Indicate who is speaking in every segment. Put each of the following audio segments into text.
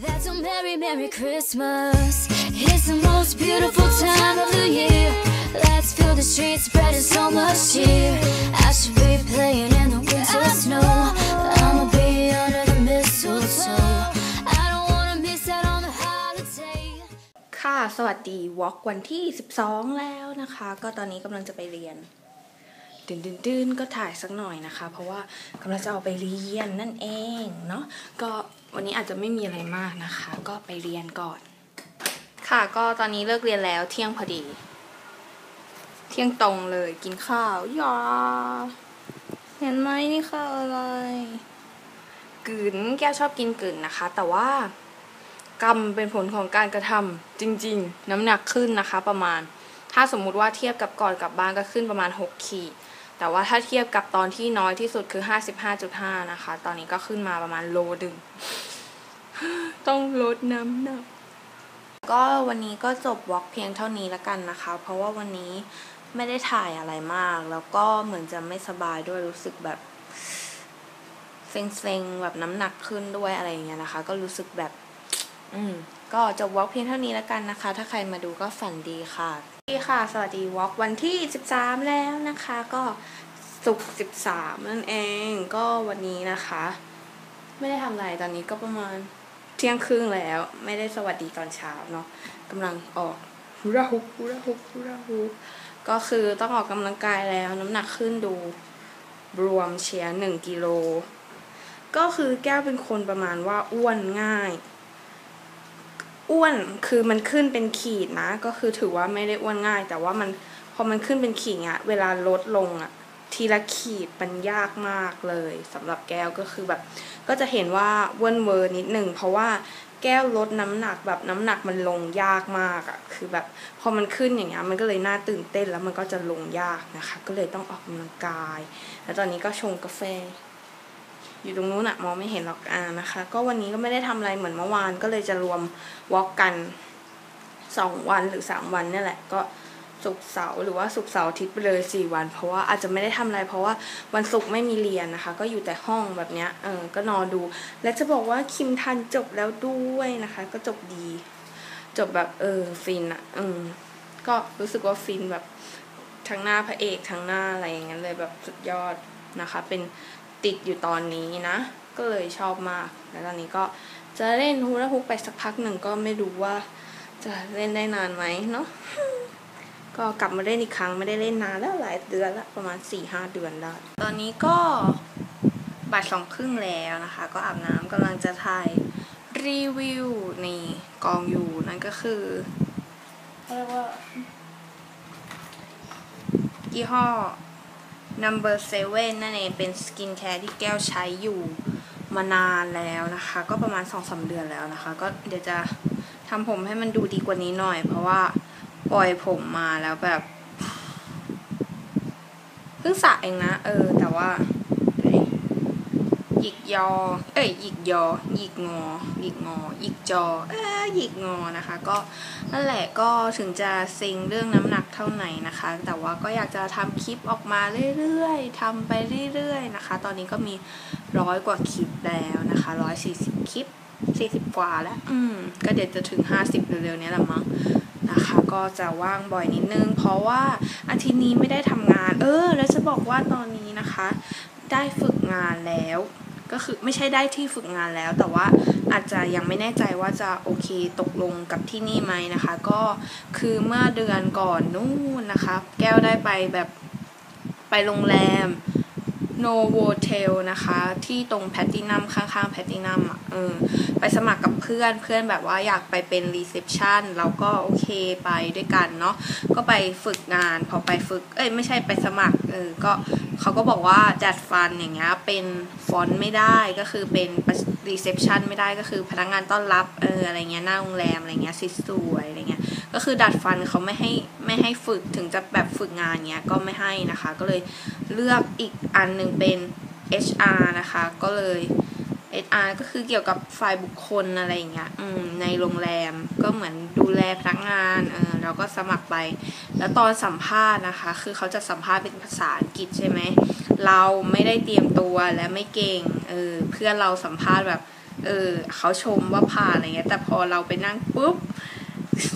Speaker 1: That's a Merry, Merry Christmas. It's the most beautiful time of the year. Let's fill the streets, spreading so much cheer. I should be playing in the winter snow. I'ma be under the mistletoe. I don't wanna miss out on the holiday.
Speaker 2: ค่ะ สวัสดีวอล์กวันที่ 12 แล้วนะคะ ก็ตอนนี้กำลังจะไปเรียน ตื่นตื่นตื่นก็ถ่ายสักหน่อยนะคะ เพราะว่ากำลังจะเอาไปเรียนนั่นเองเนาะก็วันนี้อาจจะไม่มีอะไรมากนะคะ ก็ไปเรียนก่อน ค่ะก็ตอนนี้เลิกเรียนแล้วเที่ยงพอดี เที่ยงตรงเลยกินข้าวยาเห็นไหมนี่ข้าวอะไรกลืนแก้วชอบกินกลืนนะคะ แต่ว่ากรรมเป็นผลของการกระทำจริง ๆ น้ำหนักขึ้นนะคะ ประมาณ ถ้าสมมุติว่าเทียบกับก่อนกลับบ้านก็ขึ้นประมาณ 6 ขีด แต่ว่าถ้าเทียบกับตอนที่น้อยที่สุดคือ 55.5 นะคะ ตอนนี้ก็ขึ้นมาประมาณโลดึง ต้องลดน้ำหนักก็วันนี้ก็จบวอล์กเพียงเท่านี้แล้วกันนะคะ เพราะว่าวันนี้ไม่ได้ถ่ายอะไรมาก แล้วก็เหมือนจะไม่สบายด้วยรู้สึกแบบเซ็งๆแบบน้ำหนักขึ้นด้วยอะไรอย่างเงี้ยนะคะ ก็รู้สึกแบบ อืม ก็จบวอล์กเพียงเท่านี้แล้วกันนะคะ ถ้าใครมาดูก็ฝันดีค่ะดีค่ะ สวัสดีวอล์กวันที่ 13 แล้วนะคะ ก็ศุกร์13 นั่นเองก็วันนี้นะคะ ไม่ได้ทำอะไรตอนนี้ก็ประมาณเที่ยงครึ่งแล้ว ไม่ได้สวัสดีตอนเช้าเนาะกำลังออกฮูราฮุกฮูราฮุกฮูราฮุกก็คือต้องออกกำลังกายแล้วน้ำหนักขึ้นดูรวมเชียร์หนึ่งกิโลก็คือแก้วเป็นคนประมาณว่าอ้วนง่าย อ้วนคือมันขึ้นเป็นขีดนะ ก็คือถือว่าไม่ได้อ้วนง่าย แต่ว่ามันพอมันขึ้นเป็นขีดอะเวลาลดลงอะทีละขีดมันยากมากเลยสำหรับแก้วก็คือแบบ ก็จะเห็นว่าเวินเวอร์นิดหนึ่งเพราะว่าแก้วลดน้ำหนักแบบน้ำหนักมันลงยากมากอะคือแบบพอมันขึ้นอย่างเงี้ยมันก็เลยน่าตื่นเต้นแล้วมันก็จะลงยากนะคะ ก็เลยต้องออกกำลังกาย แล้วตอนนี้ก็ชงกาแฟ อยู่ตรงนู้นอะมองไม่เห็นหรอกอ่านะคะ ก็วันนี้ก็ไม่ได้ทำอะไรเหมือนเมื่อวาน ก็เลยจะรวมวอล์กกันสองวันหรือสามวันเนี่ยแหละก็ศุกร์เสาร์หรือว่าศุกร์เสาร์อาทิตย์ไปเลยสี่วัน เพราะว่าอาจจะไม่ได้ทำอะไร เพราะว่าวันศุกร์ไม่มีเรียนนะคะ ก็อยู่แต่ห้องแบบเนี้ยเออก็นอนดู และจะบอกว่าคิมทันจบแล้วด้วยนะคะ ก็จบดี จบแบบเออฟินอะอืมก็รู้สึกว่าฟินแบบทั้งหน้าพระเอกทั้งหน้าอะไรอย่างเงี้ยเลยแบบสุดยอดนะคะ เป็น ติดอยู่ตอนนี้นะ ก็เลยชอบมาก แล้วตอนนี้ก็จะเล่นฮูลาฮูปไปสักพักหนึ่งก็ไม่รู้ว่า จะเล่นได้นานไหมเนาะก็กลับมาเล่นอีกครั้งไม่ได้เล่นนานแล้วหลายเดือนละประมาณสี่ห้าเดือนได้ ตอนนี้ก็บ่ายสองครึ่งแล้วนะคะ ก็อาบน้ำกำลังจะถ่ายรีวิวนี่กองอยู่นั่นก็คือเขาเรียกว่ายี่ห้อ number seven นั่นเองเป็นสกินแคร์ที่แก้วใช้อยู่มานานแล้วนะคะ ก็ประมาณสองสาเดือนแล้วนะคะ ก็เดี๋ยวจะทำผมให้มันดูดีกว่านี้หน่อย เพราะว่าปล่อยผมมาแล้วแบบ เพิ่งสระเองนะ เออ แต่ว่า หยิกยอ เอ้ยหยิกยอหยิกงอหยิกงอหยิกจอเออหยิกงอนะคะ ก็นั่นแหละก็ถึงจะซิงเรื่องน้ำหนักเท่าไหร่นะคะ แต่ว่าก็อยากจะทำคลิปออกมาเรื่อยๆทำไปเรื่อยๆนะคะ ตอนนี้ก็มีร้อยกว่าคลิปแล้วนะคะร้อยสี่สิบคลิปสี่สิบกว่าแล้ว อืม ก็เดี๋ยวจะถึงห้าสิบเร็วๆนี้แหละมั้งนะคะ ก็จะว่างบ่อยนิดนึง เพราะว่าอาทิตย์นี้ไม่ได้ทำงาน เออ แล้วจะบอกว่าตอนนี้นะคะ ได้ฝึกงานแล้ว ก็คือไม่ใช่ได้ที่ฝึกงานแล้ว แต่ว่าอาจจะยังไม่แน่ใจว่าจะโอเคตกลงกับที่นี่ไหมนะคะ ก็คือเมื่อเดือนก่อนนู่นนะคะ แก้วได้ไปแบบไปโรงแรมโนโวเทลนะคะ ที่ตรงแพตตินัมข้างๆแพตตินัมอะเออไปสมัครกับเพื่อนเพื่อนแบบว่าอยากไปเป็นรีเซพชันเราก็โอเคไปด้วยกันเนาะก็ไปฝึกงาน พอไปฝึก เอ้ยไม่ใช่ไปสมัครเออก็เขาก็บอกว่าจัดฟันอย่างเงี้ยเป็นฟอนต์ไม่ได้ก็คือเป็นรีเซพชันไม่ได้ก็คือพนักงานต้อนรับเอออะไรเงี้ยหน้าโรงแรมอะไรเงี้ยสวยอะไรเงี้ยก็คือดัดฟันเขาไม่ให้ไม่ให้ฝึกถึงจะแบบฝึกงานเงี้ยก็ไม่ให้นะคะ ก็เลยเลือกอีกอันหนึ่งเป็น HR นะคะ ก็เลย HR ก็คือเกี่ยวกับฝ่ายบุคคลอะไรอย่างเงี้ยอืมในโรงแรมก็เหมือนดูแลพนักงานเออเราก็สมัครไป แล้วตอนสัมภาษณ์นะคะ คือเขาจะสัมภาษณ์เป็นภาษาอังกฤษใช่ไหมเราไม่ได้เตรียมตัวและไม่เก่งเออเพื่อนเราสัมภาษณ์แบบเออเขาชมว่าผ่านอะไรเงี้ยแต่พอเราไปนั่งปุ๊บ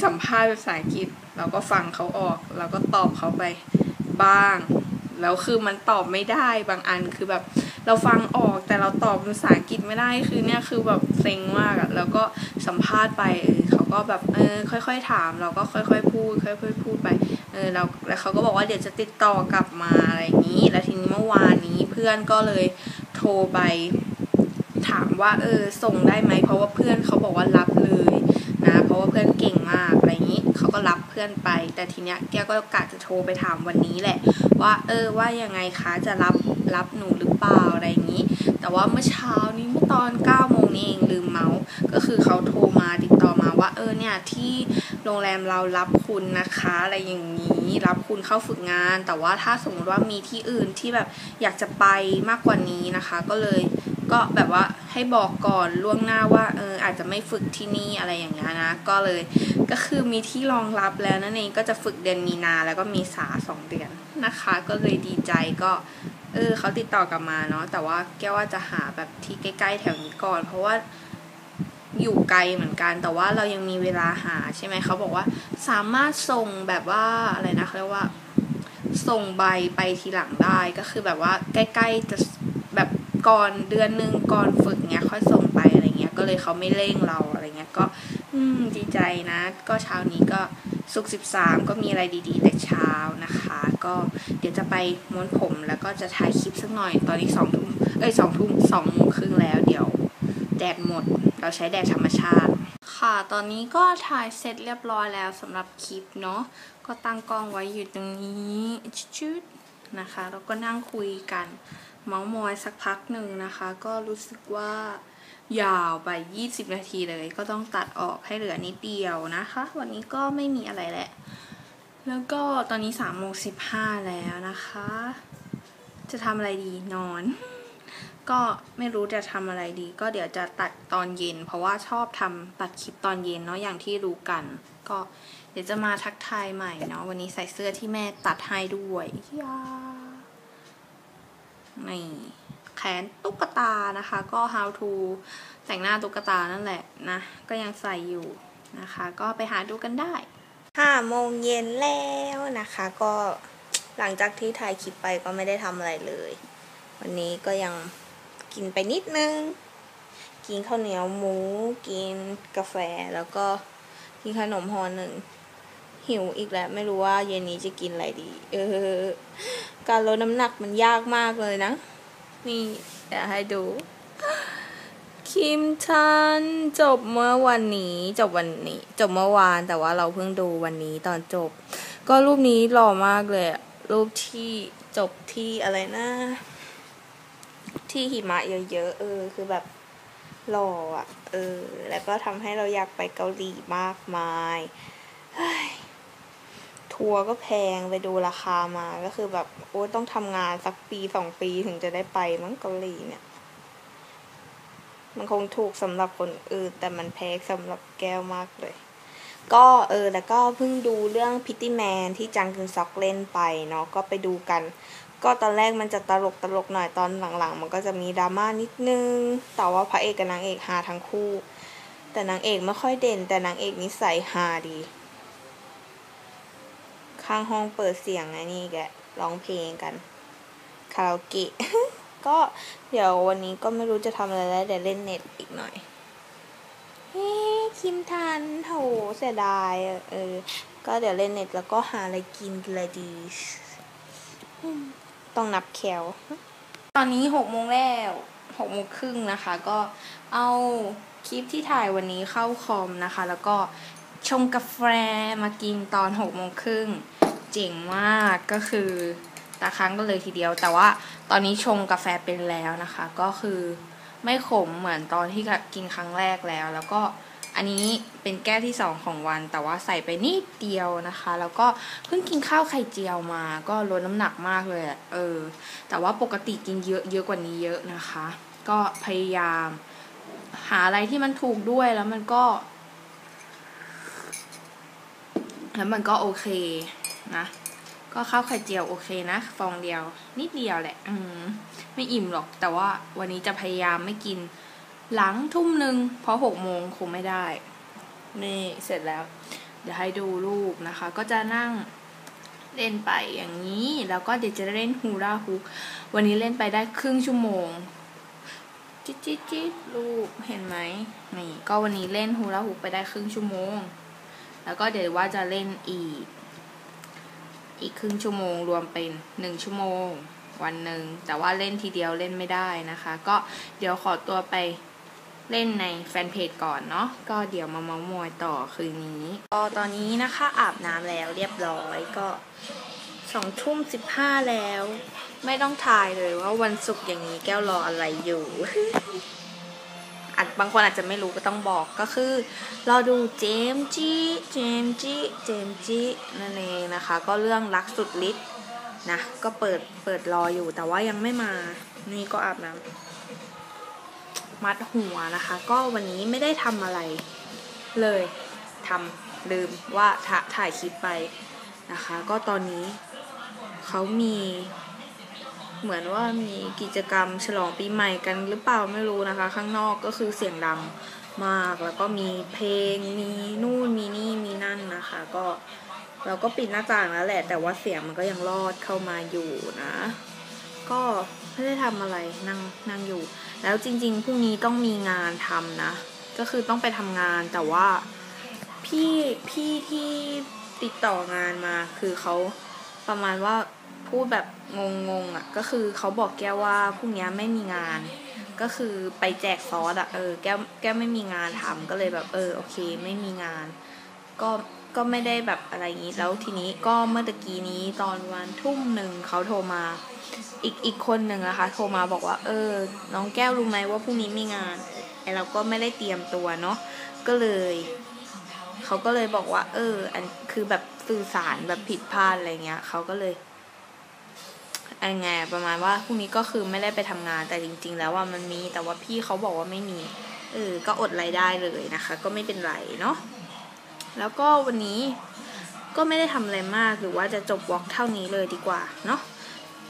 Speaker 2: สัมภาษณ์ภาษาอังกฤษ เราก็ฟังเขาออก เราก็ตอบเขาไปบ้าง แล้วคือมันตอบไม่ได้บางอันคือแบบ เราฟังออกแต่เราตอบภาษาอังกฤษไม่ได้คือเนี่ยคือแบบเซ็งมากอะแล้วก็สัมภาษณ์ไปเขาก็แบบเออค่อย ๆ ถาม เราก็ค่อย ๆ พูด ค่อย ๆ พูดไปเออเราแล้วเขาก็บอกว่าเดี๋ยวจะติดต่อกลับมาอะไรอย่างนี้ แล้วทีนี้เมื่อวานนี้เพื่อนก็เลยโทรไปถามว่าเออส่งได้ไหมเพราะว่าเพื่อนเขาบอกว่ารับเลยนะเพราะว่าเพื่อนเก่งมากอะไรอย่างนี้เขาก็รับเพื่อนไป แต่ทีเนี้ยแกก็กะจะโทรไปถามวันนี้แหละ ว่าเออว่ายังไงคะจะรับ รับหนูหรือเปล่าอะไรอย่างนี้ แต่ว่าเมื่อเช้านี้เมื่อตอน9โมงนี้เองลืมเมาส์ก็คือเขาโทรมาติดต่อมาว่าเออเนี่ยที่โรงแรมเรารับคุณนะคะ อะไรอย่างนี้รับคุณเข้าฝึกงาน แต่ว่าถ้าสมมติว่ามีที่อื่นที่แบบอยากจะไปมากกว่านี้นะคะ ก็เลยก็แบบว่าให้บอกก่อนล่วงหน้าว่าเอออาจจะไม่ฝึกที่นี่อะไรอย่างเงี้ยนะ ก็เลยก็คือมีที่รองรับแล้วนั่นเองก็จะฝึกเดือนมีนาแล้วก็มีสาสองเดือนนะคะ ก็เลยดีใจก็ เออเขาติดต่อกลับมาเนาะแต่ว่าแก้วว่าจะหาแบบที่ใกล้ๆแถวนี้ก่อน เพราะว่าอยู่ไกลเหมือนกัน แต่ว่าเรายังมีเวลาหาใช่ไหมเขาบอกว่าสามารถส่งแบบว่าอะไรนะเขาเรียกว่า ส่งใบไปทีหลังได้ก็คือแบบว่าใกล้ๆจะแบบก่อนเดือนหนึ่งก่อนฝึกเงี้ยค่อยส่งไปอะไรเงี้ย ก็เลยเขาไม่เร่งเราอะไรเงี้ยก็ อืมดีใจนะ ก็เช้านี้ก็สุกสิบสามก็มีอะไรดีๆ แต่เช้านะคะ ก็เดี๋ยวจะไปม้วนผมแล้วก็จะถ่ายคลิปสักหน่อย ตอนนี้สองทุ่มเอ้ยสองทุ่มสองโมงครึ่งแล้วเดี๋ยวแดดหมด เราใช้แดดธรรมชาติ ค่ะ ตอนนี้ก็ถ่ายเสร็จเรียบร้อยแล้วสำหรับคลิปเนาะก็ตั้งกล้องไว้อยู่ตรงนี้ชุดๆนะคะ แล้วก็นั่งคุยกัน เมาส์มอยสักพักหนึ่งนะคะ ก็รู้สึกว่ายาวไป 20 นาทีเลย ก็ต้องตัดออกให้เหลือนิดเดียวนะคะ วันนี้ก็ไม่มีอะไรแหละ แล้วก็ตอนนี้3โมง15แล้วนะคะ จะทำอะไรดีนอน ก็ไม่รู้จะทำอะไรดี ก็เดี๋ยวจะตัดตอนเย็น เพราะว่าชอบทำตัดคลิปตอนเย็นเนาะอย่างที่รู้กัน ก็เดี๋ยวจะมาทักทายใหม่เนาะวันนี้ใส่เสื้อที่แม่ตัดให้ด้วยยานี่แขนตุ๊กตานะคะ ก็ how to แต่งหน้าตุ๊กตานั่นแหละนะ ก็ยังใส่อยู่นะคะ ก็ไปหาดูกันได้ ห้าโมงเย็นแล้วนะคะ ก็หลังจากที่ถ่ายคลิปไปก็ไม่ได้ทำอะไรเลย วันนี้ก็ยังกินไปนิดนึง กินข้าวเหนียวหมู กินกาแฟแล้วก็กินขนมห่อหนึ่ง หิวอีกแล้วไม่รู้ว่าเย็นนี้จะกินอะไรดี เออ การลดน้ำหนักมันยากมากเลยนะ นี่เดี๋ยวให้ดู คิมชันจบเมื่อวันนี้ จบวันนี้ จบเมื่อวานแต่ว่าเราเพิ่งดูวันนี้ตอนจบ ก็รูปนี้หล่อมากเลยรูปที่จบที่อะไรนะ ที่หิมะเยอะๆเออ คือแบบหล่ออะ เออ แล้วก็ทำให้เราอยากไปเกาหลีมากมายทัวร์ก็แพงไปดูราคามาก็คือแบบ โอ้ต้องทำงานสักปีสองปีถึงจะได้ไปมั้งเกาหลีเนี่ย มันคงถูกสำหรับคนอื่น แต่มันแพงสำหรับแก้วมากเลย ก็เออแล้วก็เพิ่งดูเรื่องพิตตี้แมนที่จังกึนซอกเล่นไปเนาะก็ไปดูกัน ก็ตอนแรกมันจะตลกตลกหน่อยตอนหลังๆ มันก็จะมีดราม่านิดนึง แต่ว่าพระเอกกับนางเอกฮาทั้งคู่ แต่นางเอกไม่ค่อยเด่น แต่นางเอกนิสัยฮาดี ข้างห้องเปิดเสียงไงนี่แกร้องเพลงกันคาราโอเกะ ก็เดี๋ยววันนี้ก็ไม่รู้จะทำอะไรแล้วเดี๋ยวเล่นเน็ตอีกหน่อยเฮ้คิมทันโถเสียดายเออ ก็เดี๋ยวเล่นเน็ตแล้วก็หาอะไรกินกินอะไรดี ต้องนับแคลตอนนี้หกโมงแล้วหกโมงครึ่งนะคะ ก็เอาคลิปที่ถ่ายวันนี้เข้าคอมนะคะ แล้วก็ชงกาแฟมากินตอนหกโมงครึ่งเจ๋งมากก็คือ ตาค้างก็เลยทีเดียว แต่ว่าตอนนี้ชงกาแฟเป็นแล้วนะคะ ก็คือไม่ขมเหมือนตอนที่กินครั้งแรกแล้ว แล้วก็อันนี้เป็นแก้วที่สองของวัน แต่ว่าใส่ไปนิดเดียวนะคะ แล้วก็เพิ่งกินข้าวไข่เจียวมา ก็ลดน้ำหนักมากเลยเออ แต่ว่าปกติกินเยอะเยอะกว่านี้เยอะนะคะ ก็พยายาม หาอะไรที่มันถูกด้วยแล้วมันก็ แล้วมันก็โอเคนะ ก็ข้าวไข่เจียวโอเคนะ ฟองเดียว นิดเดียวแหละ อืมไม่อิ่มหรอก แต่ว่าวันนี้จะพยายามไม่กิน หลังทุ่มหนึ่งเพราะหกโมงคงไม่ได้ นี่เสร็จแล้ว เดี๋ยวให้ดูรูปนะคะ ก็จะนั่งเล่นไปอย่างนี้ แล้วก็เดี๋ยวจะเล่นฮูราฮูวันนี้เล่นไปได้ครึ่งชั่วโมงจิ๊ดจิ๊ดจิ๊ดรูปเห็นไหมนี่ก็วันนี้เล่นฮูราฮูไปได้ครึ่งชั่วโมง แล้วก็เดี๋ยวว่าจะเล่นอีก อีกครึ่งชั่วโมงรวมเป็นหนึ่งชั่วโมง วันหนึ่งแต่ว่าเล่นทีเดียวเล่นไม่ได้นะคะ ก็เดี๋ยวขอตัวไปเล่นในแฟนเพจก่อนเนาะก็เดี๋ยวมาเมามอยต่อคืนนี้ก็ตอนนี้นะคะอาบน้ำแล้วเรียบร้อยก็สองทุ่มสิบห้าแล้ว ไม่ต้องทายเลยว่าวันศุกร์อย่างนี้แก้วรออะไรอยู่ อาจบางคนอาจจะไม่รู้ก็ต้องบอกก็คือเราดูเจมจีเจมจีเจมจีนั่นเองนะคะ ก็เรื่องรักสุดฤทธิ์นะก็เปิดเปิดรออยู่แต่ว่ายังไม่มา นี่ก็อาบน้ำมัดหัวนะคะ ก็วันนี้ไม่ได้ทำอะไรเลยทำลืมว่าถ่ายคลิปไปนะคะ ก็ตอนนี้เขามี เหมือนว่ามีกิจกรรมฉลองปีใหม่กันหรือเปล่าไม่รู้นะคะ ข้างนอกก็คือเสียงดังมากแล้วก็มีเพลงมีนู่นมีนี่มีนั่นนะคะ ก็เราก็ปิดหน้าต่างแล้วแหละ แต่ว่าเสียงมันก็ยังรอดเข้ามาอยู่นะ ก็ไม่ได้ทำอะไรนั่งนั่งอยู่ แล้วจริง ๆพรุ่งนี้ต้องมีงานทำนะ ก็คือต้องไปทำงานแต่ว่าพี่พี่ที่ติดต่องานมาคือเขาประมาณว่า พูดแบบงงๆอะก็คือเขาบอกแก้วว่าพรุ่งนี้ไม่มีงาน ก็คือไปแจกซอสอะเออแก้วแก้วไม่มีงานทำก็เลยแบบเออโอเค ไม่มีงาน ก็ก็ไม่ได้แบบอะไรงี้แล้วทีนี้ก็เมื่อตะกี้นี้ตอนวันทุ่มหนึ่งเขาโทรมา อีกอีกคนหนึ่งนะคะ โทรมาบอกว่า เออ น้องแก้วรู้ไหมว่าพรุ่งนี้มีงานไอเราก็ไม่ได้เตรียมตัวเนาะก็เลยเขาก็เลยบอกว่า เออ อันคือแบบสื่อสารแบบผิดพลาดอะไรเงี้ยเขาก็เลย ไอ้ไงประมาณว่าพรุ่งนี้ก็คือไม่ได้ไปทำงานแต่จริง ๆ แล้วว่ามันมีแต่ว่าพี่เขาบอกว่าไม่มีเออก็อดรายได้เลยนะคะ ก็ไม่เป็นไรเนาะแล้วก็วันนี้ก็ไม่ได้ทำอะไรมากหรือว่าจะจบวอล์กเท่านี้เลยดีกว่าเนาะ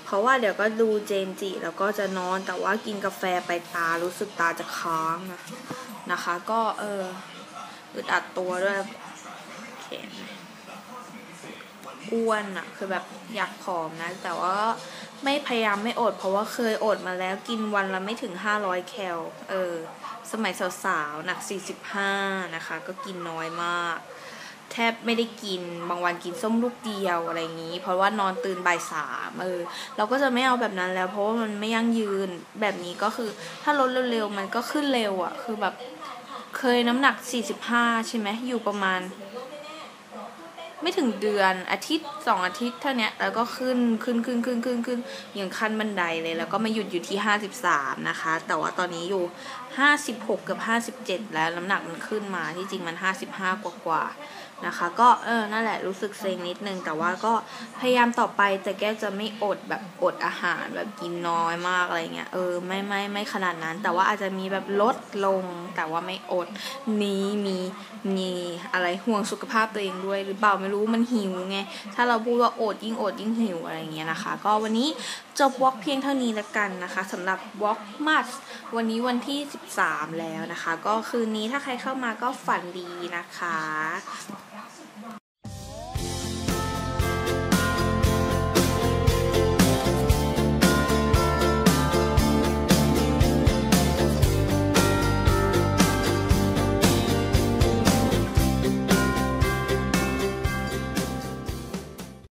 Speaker 2: เพราะว่าเดี๋ยวก็ดูเจมจีแล้วก็จะนอนแต่ว่ากินกาแฟไปตารู้สึกตาจะค้างนะนะคะ ก็เอออึดอัดตัวด้วยแขน อ้วนอะคือแบบอยากผอมนะ แต่ว่าไม่พยายามไม่อด เพราะว่าเคยอดมาแล้วกินวันละไม่ถึง 500 แคล เออ สมัยสาวๆ หนัก 45 นะคะ ก็กินน้อยมาก แทบไม่ได้กิน บางวันกินส้มลูกเดียวอะไรอย่างนี้ เพราะว่านอนตื่นบ่ายสามเออ เราก็จะไม่เอาแบบนั้นแล้ว เพราะว่ามันไม่ยั่งยืน แบบนี้ก็คือ ถ้าลดเร็วๆ มันก็ขึ้นเร็วอะ่ะ คือแบบเคยน้ำหนัก 45 ใช่ไหมอยู่ประมาณ ไม่ถึงเดือนอาทิตย์สองอาทิตย์เท่านี้แล้วก็ขึ้นขึ้นขึ้นขึ้นขึ้นขึ้นอย่างขั้นบันไดเลย แล้วก็มาหยุดอยู่ที่ห้าสิบสามนะคะ แต่ว่าตอนนี้อยู่ห้าสิบหกกับห้าสิบเจ็ดแล้วน้ำหนักมันขึ้นมาที่จริงมันห้าสิบห้ากว่ากว่า นะคะ ก็เออนั่นแหละรู้สึกเซ็งนิดนึง แต่ว่าก็พยายามต่อไปแต่แก้จะไม่อดแบบอดอาหารแบบกินน้อยมากอะไรเงี้ยเออไม่ไม่ไม่ขนาดนั้น แต่ว่าอาจจะมีแบบลดลง แต่ว่าไม่อดนี้มีมีอะไรห่วงสุขภาพตัวเองด้วย หรือเปล่าไม่รู้มันหิวไงถ้าเราพูดว่าอดยิ่งอดยิ่งหิวอะไรเงี้ยนะคะ ก็วันนี้ จบวอล์กเพียงเท่านี้ละกันนะคะสำหรับวอล์กมัสวันนี้วันที่ 13 แล้วนะคะ ก็คืนนี้ถ้าใครเข้ามาก็ฝันดีนะคะ